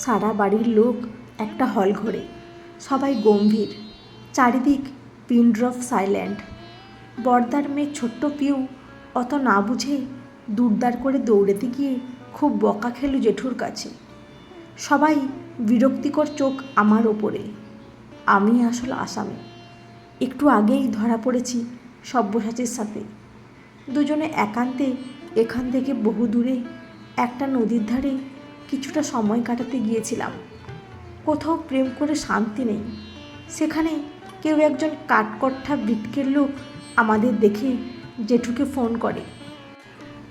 সারা বাড়ির লোক একটা হল ঘরে। সবাই গম্ভীর। চারিদিক পিন ড্রপ সাইল্যান্ড বর্দার মেয়ে ছোট্ট পিউ অত না বুঝে দুর্দার করে দৌড়েতে গিয়ে খুব বকা খেল জেঠুর কাছে। সবাই বিরক্তিকর চোখ আমার ওপরে। আমি আসল আসামি। একটু আগেই ধরা পড়েছি সব্যসাচীর সাথে। দুজনে একান্তে এখান থেকে বহু দূরে একটা নদীর ধারে কিছুটা সময় কাটাতে গিয়েছিলাম। কোথাও প্রেম করে শান্তি নেই। সেখানে কেউ একজন কাঠকট্টা বিটকের লোক আমাদের দেখে জেঠুকে ফোন করে।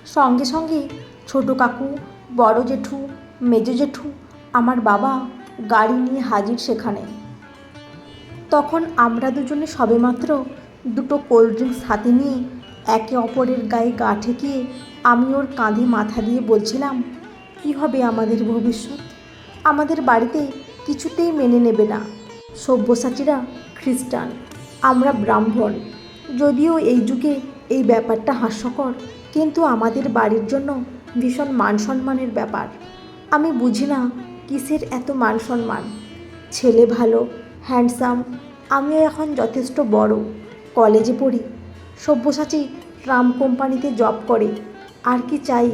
সঙ্গে সঙ্গে ছোট কাকু, বড় জেঠু, মেজো জেঠু, আমার বাবা গাড়ি নিয়ে হাজির সেখানে। তখন আমরা দুজনে সবেমাত্র দুটো কোল্ড ড্রিঙ্কস হাতে নিয়ে একে অপরের গায়ে গা ঠেকিয়ে আমি ওর কাঁধে মাথা দিয়ে বলছিলাম কী হবে আমাদের ভবিষ্যৎ? আমাদের বাড়িতে কিছুতেই মেনে নেবে না। সব্যসাচীরা খ্রিস্টান, আমরা ব্রাহ্মণ। যদিও এই যুগে এই ব্যাপারটা হাস্যকর, কিন্তু আমাদের বাড়ির জন্য ভীষণ মান সম্মানের ব্যাপার। আমি বুঝি না কিসের এত মান সম্মান ছেলে ভালো, হ্যান্ডসাম, আমিও এখন যথেষ্ট বড়, কলেজে পড়ি। সব্যসাচী ট্রাম কোম্পানিতে জব করে, আর কি চাই?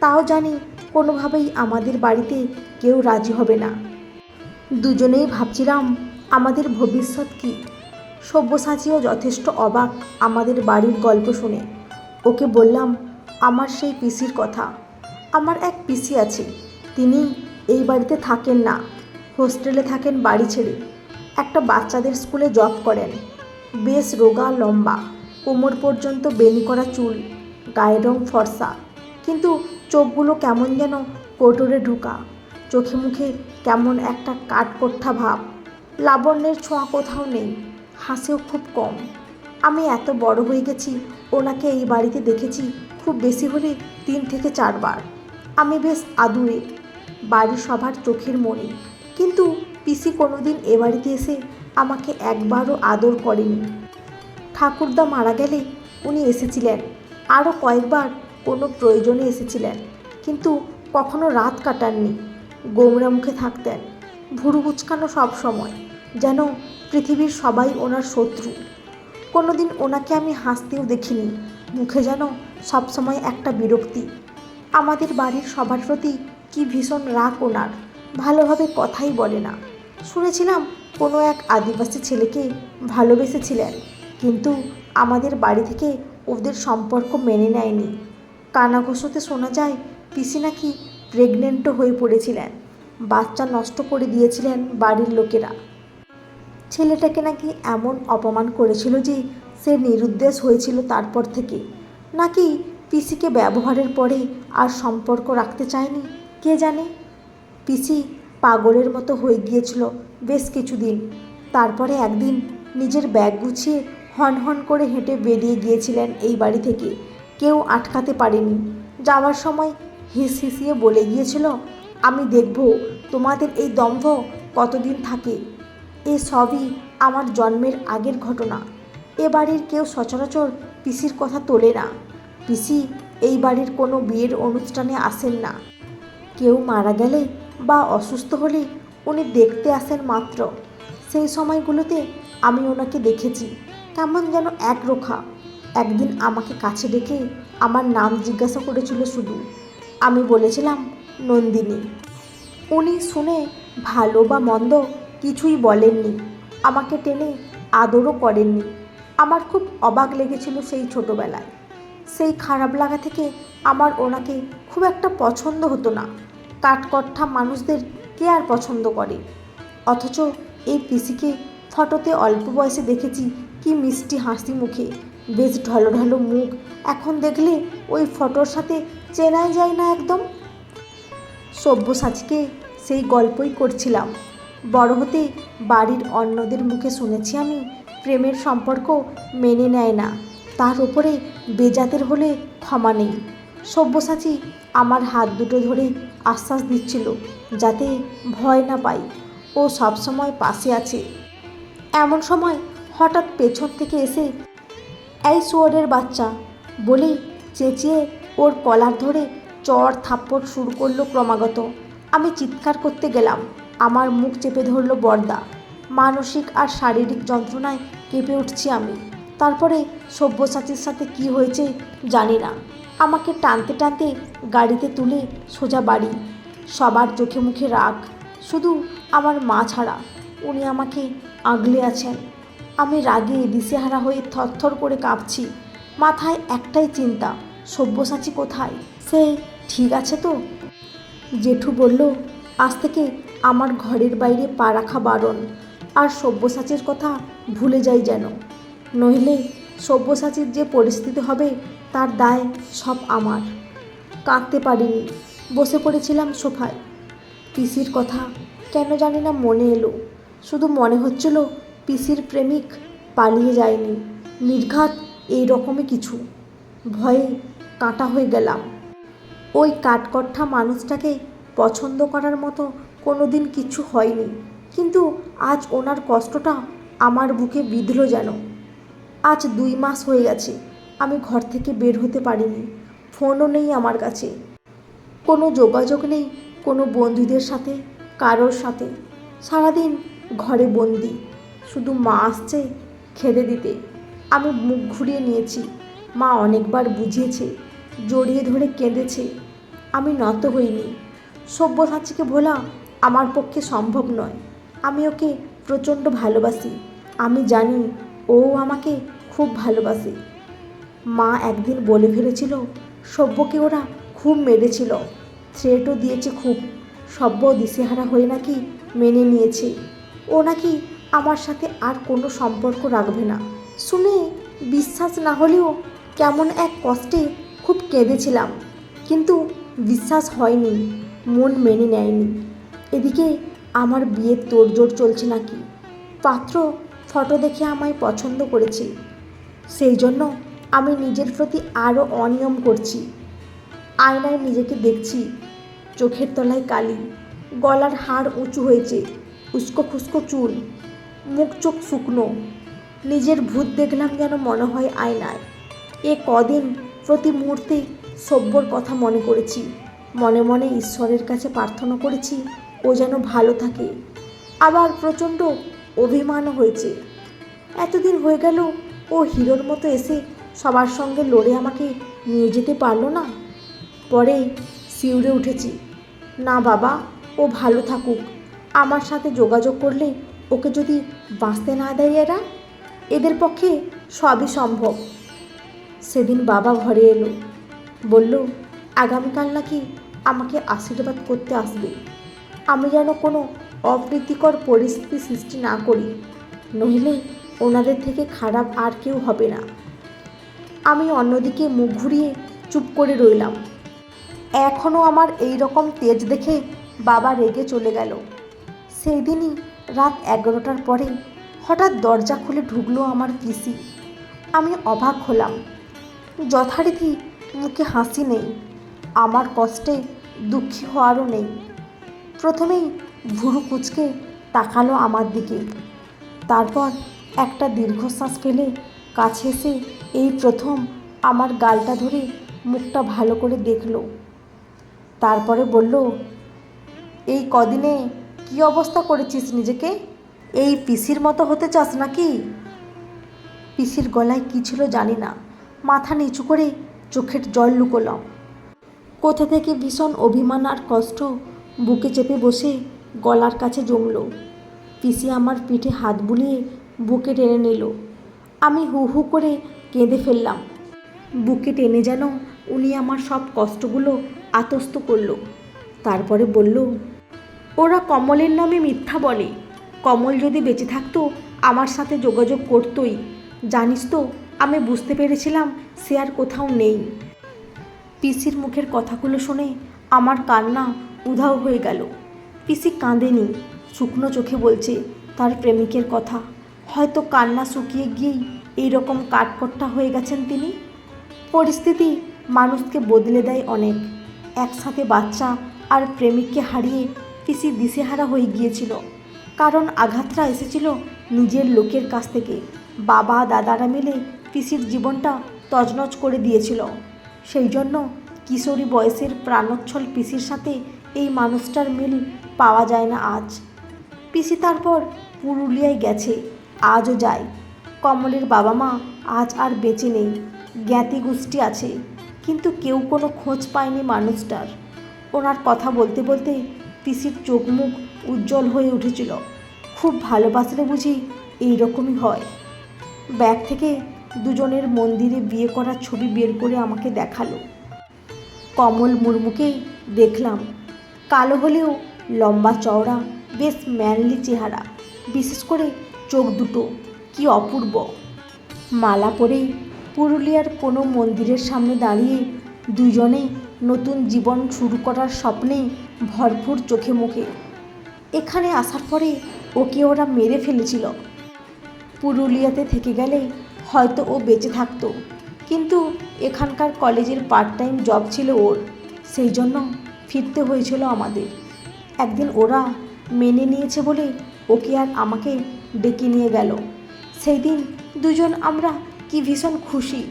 তাও জানি কোনোভাবেই আমাদের বাড়িতে কেউ রাজি হবে না। দুজনেই ভাবছিলাম, আমাদের ভবিষ্যৎ কী? সব্যসাচীও যথেষ্ট অবাক আমাদের বাড়ির গল্প শুনে। ওকে বললাম, আমার সেই পিসির কথা। আমার এক পিসি আছে। তিনি এই বাড়িতে থাকেন না। হোস্টেলে থাকেন বাড়ি ছেড়ে। একটা বাচ্চাদের স্কুলে জব করেন। বেশ রোগা, লম্বা। কোমর পর্যন্ত বেনি করা চুল, গায়ের রং ফর্সা। কিন্তু চোখগুলো কেমন যেন কোটরে ঢোকা। চোখে মুখে কেমন একটা কাঠকোঠা ভাব। লাবণ্যের ছোঁয়া কোথাও নেই, হাসেও খুব কম। আমি এত বড় হয়ে গেছি, ওনাকে এই বাড়িতে দেখেছি খুব বেশি হলে তিন থেকে চারবার। আমি বেশ আদুরে বাড়ির সবার চোখের মণি কিন্তু পিসি কোনোদিন এ বাড়িতে এসে আমাকে একবারও আদর করেনি। ঠাকুরদা মারা গেলে উনি এসেছিলেন, আরও কয়েকবার কোনো প্রয়োজনে এসেছিলেন, কিন্তু কখনো রাত কাটাননি, গোমরা মুখে থাকতেন, ভুরু কুচকানো সব সময়, যেন পৃথিবীর সবাই ওনার শত্রু। কোনোদিন ওনাকে আমি হাসতেও দেখিনি, মুখে যেন সবসময় একটা বিরক্তি। আমাদের বাড়ির সবার প্রতি কি ভীষণ রাগ ওনার, ভালোভাবে কথাই বলে না। শুনেছিলাম কোনো এক আদিবাসী ছেলেকে ভালোবেসেছিলেন, কিন্তু আমাদের বাড়ি থেকে ওদের সম্পর্ক মেনে নেয়নি। কানাঘোষতে শোনা যায়, পিসি নাকি প্রেগনেন্টও হয়ে পড়েছিলেন। বাচ্চা নষ্ট করে দিয়েছিলেন বাড়ির লোকেরা। ছেলেটাকে নাকি এমন অপমান করেছিল যে সে নিরুদ্দেশ হয়েছিল তারপর থেকে। নাকি পিসিকে ব্যবহারের পরে আর সম্পর্ক রাখতে চায়নি, কে জানে? পিসি পাগলের মতো হয়ে গিয়েছিল বেশ কিছুদিন। তারপরে একদিন নিজের ব্যাগ গুছিয়ে হন হন করে হেঁটে বেরিয়ে গিয়েছিলেন এই বাড়ি থেকে। কেউ আটকাতে পারেনি। যাওয়ার সময় হিস হিসিয়ে বলে গিয়েছিল, আমি দেখব তোমাদের এই দম্ভ কতদিন থাকে। এ সবই আমার জন্মের আগের ঘটনা। এ বাড়ির কেউ সচরাচর পিসির কথা তোলে না। পিসি এই বাড়ির কোনো বিয়ের অনুষ্ঠানে আসেন না। কেউ মারা গেলে বা অসুস্থ হলে উনি দেখতে আসেন মাত্র। সেই সময়গুলোতে আমি ওনাকে দেখেছি। কেমন যেন একরোখা একদিন আমাকে কাছে ডেকে আমার নাম জিজ্ঞাসা করেছিল শুধু। আমি বলেছিলাম, নন্দিনী। উনি শুনে ভালো বা মন্দ কিছুই বলেননি। আমাকে টেনে আদরও করেননি। আমার খুব অবাক লেগেছিল সেই ছোটোবেলায়। সেই খারাপ লাগা থেকে আমার ওনাকে খুব একটা পছন্দ হতো না। কাঠকট্টা মানুষদের কে আর পছন্দ করে? অথচ এই পিসিকে ফটোতে অল্প বয়সে দেখেছি, কি মিষ্টি হাসি মুখে। বেশ ঢলো ঢলো মুখ। এখন দেখলে ওই ফটোর সাথে চেনাই যায় না একদম। সব্যসাচীকে সেই গল্পই করছিলাম। বড় হতে বাড়ির অন্যদের মুখে শুনেছি আমি, প্রেমের সম্পর্ক মেনে নেয় না। তার উপরে বেজাতের হলে ক্ষমা নেই। সব্যসাচী আমার হাত দুটো ধরে আশ্বাস দিচ্ছিল যাতে ভয় না পাই ও সবসময় পাশে আছে। এমন সময় হঠাৎ পেছন থেকে এসে এই শুয়োরের বাচ্চা। বলেই চেঁচিয়ে ওর কলার ধরে চর থাপ্পড় শুরু করল ক্রমাগত। আমি চিৎকার করতে গেলাম। আমার মুখ চেপে ধরলো বর্দা। মানসিক আর শারীরিক যন্ত্রণায় কেঁপে উঠছি আমি। তারপরে সব্যসাচীর সাথে কি হয়েছে জানি না। আমাকে টানতে টানতে গাড়িতে তুলে সোজা বাড়ি। সবার চোখে মুখে রাগ। শুধু আমার মা ছাড়া। উনি আমাকে আগলে আছেন। আমি রাগে দিশেহারা হয়ে থরথর করে কাঁপছি। মাথায় একটাই চিন্তা, সব্যসাচী কোথায়? সে ঠিক আছে তো? জেঠু বলল, আজ থেকে আমার ঘরের বাইরে পা রাখা বারণ, আর সব্যসাচীর কথা ভুলে যাই যেন। নইলে সব্যসাচীর যে পরিস্থিতি হবে, তার দায় সব আমার। কাঁদতে পারিনি, বসে পড়েছিলাম সোফায়। পিসির কথা কেন জানি না মনে এলো, শুধু মনে হচ্ছিল পিসির প্রেমিক পালিয়ে যায়নি। নির্ঘাত এই রকমই কিছু। ভয়ে কাঁটা হয়ে গেলাম। ওই কাঠকট্টা মানুষটাকে পছন্দ করার মতো কোনো দিন কিছু হয়নি। কিন্তু আজ ওনার কষ্টটা আমার বুকে বিঁধল যেন। আজ দুই মাস হয়ে গেছে, আমি ঘর থেকে বের হতে পারিনি। ফোনও নেই আমার কাছে। কোনো যোগাযোগ নেই কোনো বন্ধুদের সাথে, কারোর সাথে। সারাদিন ঘরে বন্দি। শুধু মা আসছে খেতে দিতে। আমি মুখ ঘুরিয়ে নিয়েছি। মা অনেকবার বুঝিয়েছে, জড়িয়ে ধরে কেঁদেছে। আমি নত হইনি। সব্যসাচীকে ভোলা আমার পক্ষে সম্ভব নয়। আমি ওকে প্রচণ্ড ভালোবাসি। আমি জানি ও আমাকে খুব ভালোবাসে। মা একদিন বলে ফেলেছিল, সব্যকে ওরা খুব মেরেছিল। থ্রেটও দিয়েছে খুব। সব্য দিশেহারা হয়ে নাকি মেনে নিয়েছে। ও নাকি আমার সাথে আর কোনো সম্পর্ক রাখবে না। শুনে বিশ্বাস না হলেও কেমন এক কষ্টে খুব কেঁদেছিলাম। কিন্তু বিশ্বাস হয়নি, মন মেনে নেয়নি। এদিকে আমার বিয়ের তোড়জোড় চলছে নাকি? পাত্র ফটো দেখে আমায় পছন্দ করেছে। সেই জন্য আমি নিজের প্রতি আরও অনিয়ম করছি। আয়নায় নিজেকে দেখছি। চোখের তলায় কালি। গলার হাড় উঁচু হয়েছে। উস্কো খুস্কো চুল। মুখ চোখ শুকনো। নিজের ভূত দেখলাম যেন মনে হয় আয়নায়। এ কদিন প্রতি মুহূর্তে সভ্যর কথা মনে করেছি। মনে মনে ঈশ্বরের কাছে প্রার্থনা করেছি, ও যেন ভালো থাকে। আবার প্রচণ্ড অভিমানও হয়েছে। এতদিন হয়ে গেল, ও হিরোর মতো এসে সবার সঙ্গে লড়ে আমাকে নিয়ে যেতে পারল না। পরে শিউরে উঠেছি। না বাবা, ও ভালো থাকুক। আমার সাথে যোগাযোগ করলে ওকে যদি বাঁচতে না দেয় এরা, এদের পক্ষে সবই সম্ভব। সেদিন বাবা ঘরে এলো, বলল, আগামীকাল নাকি আমাকে আশীর্বাদ করতে আসবে। আমি যেন কোনো অপ্রীতিকর পরিস্থিতি সৃষ্টি না করি, নইলে ওনাদের থেকে খারাপ আর কেউ হবে না। আমি অন্যদিকে মুখ ঘুরিয়ে চুপ করে রইলাম। এখনও আমার এই রকম তেজ দেখে বাবা রেগে চলে গেল। সেই দিনই রাত এগারোটার পরে হঠাৎ দরজা খুলে ঢুকলো আমার পিসি। আমি অবাক হলাম। যথারীতি মুখে হাসি নেই, আমার কষ্টে দুঃখী হওয়ারও নেই। প্রথমেই ভুরু কুচকে তাকালো আমার দিকে। তারপর একটা দীর্ঘশ্বাস ফেলে কাছে এসে এই প্রথম আমার গালটা ধরে মুখটা ভালো করে দেখল। তারপরে বলল, এই কদিনে কি অবস্থা করেছিস নিজেকে? এই পিসির মতো হতে চাস নাকি? পিসির গলায় কী ছিল জানি না। মাথা নিচু করে চোখের জল লুকোলাম। কোথা থেকে ভীষণ অভিমান আর কষ্ট বুকে চেপে বসে গলার কাছে জমল। পিসি আমার পিঠে হাত বুলিয়ে বুকে টেনে নিল। আমি হু হু করে কেঁদে ফেললাম। বুকে টেনে যেন উনি আমার সব কষ্টগুলো আতস্ত করল। তারপরে বলল ওরা কমলের নামে মিথ্যা বলে। কমল যদি বেঁচে থাকতো, আমার সাথে যোগাযোগ করতোই। জানিস তো, আমি বুঝতে পেরেছিলাম সে আর কোথাও নেই। পিসির মুখের কথাগুলো শুনে আমার কান্না উধাও হয়ে গেল। পিসি কাঁদেনি, শুকনো চোখে বলছে তার প্রেমিকের কথা। হয়তো কান্না শুকিয়ে গিয়েই এইরকম কাঠকট্টা হয়ে গেছেন তিনি। পরিস্থিতি মানুষকে বদলে দেয় অনেক। একসাথে বাচ্চা আর প্রেমিককে হারিয়ে পিসি দিশেহারা হয়ে গিয়েছিল। কারণ আঘাতটা এসেছিল নিজের লোকের কাছ থেকে। বাবা, দাদারা মিলে পিসির জীবনটা তজনজ করে দিয়েছিল। সেই জন্য কিশোরী বয়সের প্রাণোচ্ছল পিসির সাথে এই মানুষটার মিল পাওয়া যায় না আজ। পিসি তারপর পুরুলিয়ায় গেছে, আজও যায়। কমলের বাবা মা আজ আর বেঁচে নেই, জ্ঞাতি গোষ্ঠী আছে, কিন্তু কেউ কোনো খোঁজ পায়নি মানুষটার। ওনার কথা বলতে বলতে পিসির চোখ মুখ উজ্জ্বল হয়ে উঠেছিল। খুব ভালোবাসলে বুঝি এইরকমই হয়। ব্যাগ থেকে দুজনের মন্দিরে বিয়ে করার ছবি বের করে আমাকে দেখাল। কমল মুর্মুকেই দেখলাম। কালো হলেও লম্বা চওড়া, বেশ ম্যানলি চেহারা। বিশেষ করে চোখ দুটো, কি অপূর্ব। মালা পরেই পুরুলিয়ার কোনো মন্দিরের সামনে দাঁড়িয়ে দুজনেই নতুন জীবন শুরু করার স্বপ্নে ভরপুর চোখে মুখে। এখানে আসার পরে ওকে ওরা মেরে ফেলেছিল। পুরুলিয়াতে থেকে গেলে হয়তো ও বেঁচে থাকতো। কিন্তু এখানকার কলেজের পার্ট টাইম জব ছিল ওর। সেই জন্য ফিরতে হয়েছিল আমাদের। একদিন ওরা মেনে নিয়েছে বলে ওকে আর আমাকে ডেকে নিয়ে গেল। সেই দিন দুজন আমরা কি ভীষণ খুশি।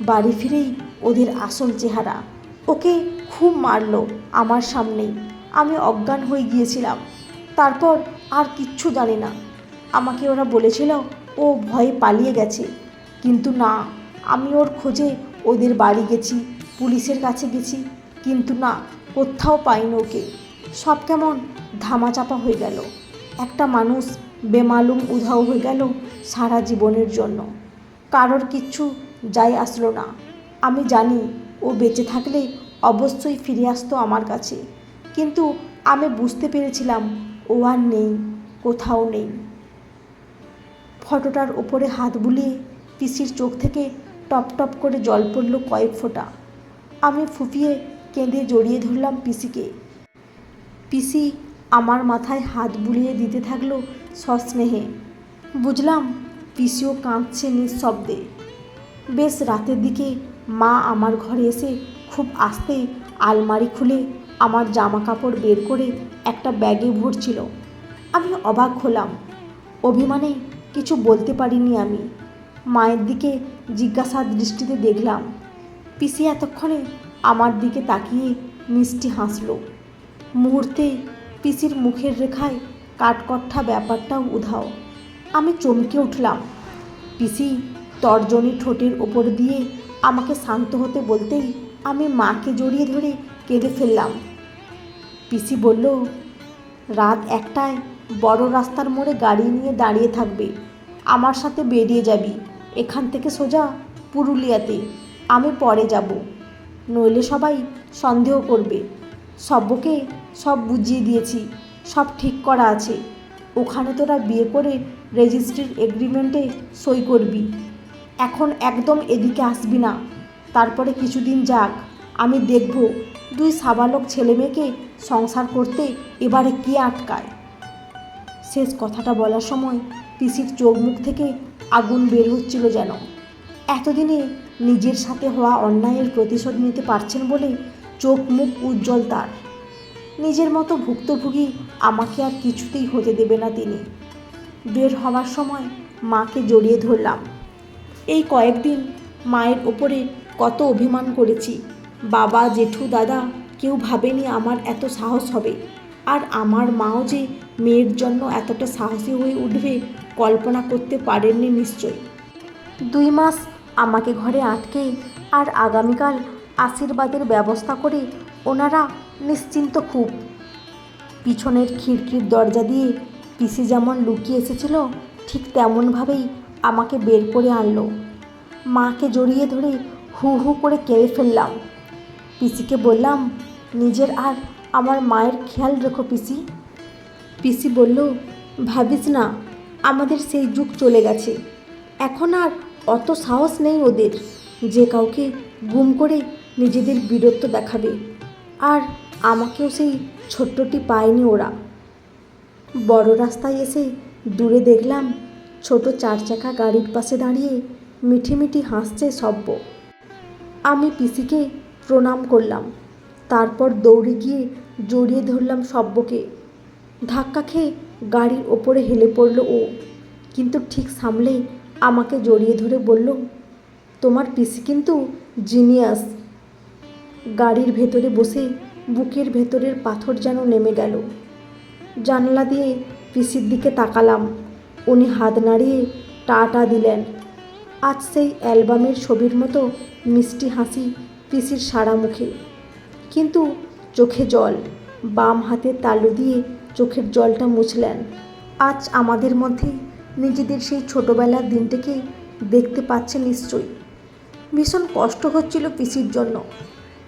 বাড়ি ফিরেই ওদের আসল চেহারা। ওকে খুব মারলো আমার সামনেই আমি অজ্ঞান হয়ে গিয়েছিলাম। তারপর আর কিচ্ছু জানি না। আমাকে ওরা বলেছিল, ও ভয়ে পালিয়ে গেছে। কিন্তু না, আমি ওর খোঁজে ওদের বাড়ি গেছি, পুলিশের কাছে গেছি। কিন্তু না, কোথাও পাইনি ওকে। সব কেমন ধামাচাপা হয়ে গেল। একটা মানুষ বেমালুম উধাও হয়ে গেল সারা জীবনের জন্য। কারোর কিচ্ছু যাই আসলো না। আমি জানি ও বেঁচে থাকলে অবশ্যই ফিরে আসতো আমার কাছে। কিন্তু আমি বুঝতে পেরেছিলাম ও আর নেই, কোথাও নেই। ফটোটার ওপরে হাত বুলিয়ে পিসির চোখ থেকে টপ টপ করে জল পড়ল কয়েক ফোঁটা। আমি ফুপিয়ে কেঁদে জড়িয়ে ধরলাম পিসিকে। পিসি আমার মাথায় হাত বুলিয়ে দিতে থাকল সস্নেহে বুঝলাম পিসিও কাঁদছে নিঃশব্দে। বেশ রাতের দিকে মা আমার ঘরে এসে খুব আস্তে আলমারি খুলে আমার জামা কাপড় বের করে একটা ব্যাগে ভরছিল। আমি অবাক হলাম। অভিমানে কিছু বলতে পারিনি আমি। মায়ের দিকে জিজ্ঞাসার দৃষ্টিতে দেখলাম। পিসি এতক্ষণে আমার দিকে তাকিয়ে মিষ্টি হাসল। মুহূর্তে পিসির মুখের রেখায় কাঠকট্টা ব্যাপারটাও উধাও। আমি চমকে উঠলাম। পিসি তর্জনী ঠোঁটের ওপর দিয়ে আমাকে শান্ত হতে বলতেই আমি মাকে জড়িয়ে ধরে কেঁদে ফেললাম। পিসি বলল, রাত একটায় বড় রাস্তার মোড়ে গাড়ি নিয়ে দাঁড়িয়ে থাকবে। আমার সাথে বেরিয়ে যাবি। এখান থেকে সোজা পুরুলিয়াতে। আমি পরে যাব। নইলে সবাই সন্দেহ করবে। সব্যকে সব বুঝিয়ে দিয়েছি। সব ঠিক করা আছে। ওখানে তোরা বিয়ে করে রেজিস্ট্রির এগ্রিমেন্টে সই করবি। এখন একদম এদিকে আসবি না। তারপরে কিছুদিন যাক, আমি দেখব দুই সাবালক ছেলেমেয়েকে সংসার করতে এবারে কে আটকায়। শেষ কথাটা বলার সময় পিসির চোখ মুখ থেকে আগুন বের হচ্ছিল যেন। এতদিনে নিজের সাথে হওয়া অন্যায়ের প্রতিশোধ নিতে পারছেন বলে চোখ মুখ উজ্জ্বল তার। নিজের মতো ভুক্তভোগী আমাকে আর কিছুতেই হতে দেবে না তিনি। বের হওয়ার সময় মাকে জড়িয়ে ধরলাম। এই কয়েকদিন মায়ের ওপরে কত অভিমান করেছি। বাবা, জেঠু, দাদা, কেউ ভাবেনি আমার এত সাহস হবে। আর আমার মাও যে মেয়ের জন্য এতটা সাহসী হয়ে উঠবে কল্পনা করতে পারেননি নিশ্চয় দুই মাস আমাকে ঘরে আটকে আর আগামীকাল আশীর্বাদের ব্যবস্থা করে ওনারা নিশ্চিন্ত খুব। পিছনের খিড়কির দরজা দিয়ে পিসি যেমন লুকিয়ে এসেছিল, ঠিক তেমনভাবেই আমাকে বের করে আনলো। মাকে জড়িয়ে ধরে হু হু করে কেঁদে ফেললাম। পিসিকে বললাম, নিজের আর আমার মায়ের খেয়াল রেখো পিসি। পিসি বলল, ভাবিস না, আমাদের সেই যুগ চলে গেছে। এখন আর অত সাহস নেই ওদের। যে কাউকে গুম করে নিজেদের বীরত্ব দেখাবে। আর আমাকেও সেই ছোট্টটি পায়নি ওরা। বড় রাস্তায় এসে দূরে দেখলাম ছোট চার চাকা গাড়ির পাশে দাঁড়িয়ে মিঠি মিঠি হাসছে সব্য। আমি পিসিকে প্রণাম করলাম। তারপর দৌড়ে গিয়ে জড়িয়ে ধরলাম সব্যকে। ধাক্কা খেয়ে গাড়ির ওপরে হেলে পড়ল ও। কিন্তু ঠিক সামলে আমাকে জড়িয়ে ধরে বলল, তোমার পিসি কিন্তু জিনিয়াস গাড়ির ভেতরে বসে বুকের ভেতরের পাথর যেন নেমে গেল। জানলা দিয়ে পিসির দিকে তাকালাম। উনি হাত নাড়িয়ে টাটা দিলেন। আজ সেই অ্যালবামের ছবির মতো মিষ্টি হাসি পিসির সারা মুখে। কিন্তু চোখে জল, বাম হাতে তালু দিয়ে চোখের জলটা মুছলেন। আজ আমাদের মধ্যে নিজেদের সেই ছোটোবেলার দিনটাকে দেখতে পাচ্ছে নিশ্চয়ই। ভীষণ কষ্ট হচ্ছিল পিসির জন্য।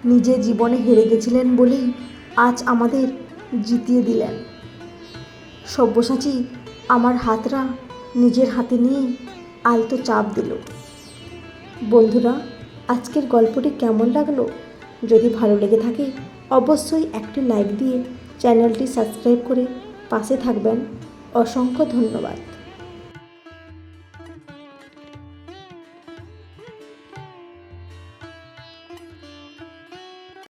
নিজে জীবনে হেরে গেছিলেন বলেই আজ আমাদের জিতিয়ে দিলেন। সব্যসাচী আমার হাতরা নিজের হাতে নিয়ে আলতো চাপ দিল। বন্ধুরা, আজকের গল্পটি কেমন লাগল? যদি ভালো লেগে থাকে, অবশ্যই একটি লাইক দিয়ে চ্যানেলটি সাবস্ক্রাইব করে পাশে থাকবেন। অসংখ্য ধন্যবাদ।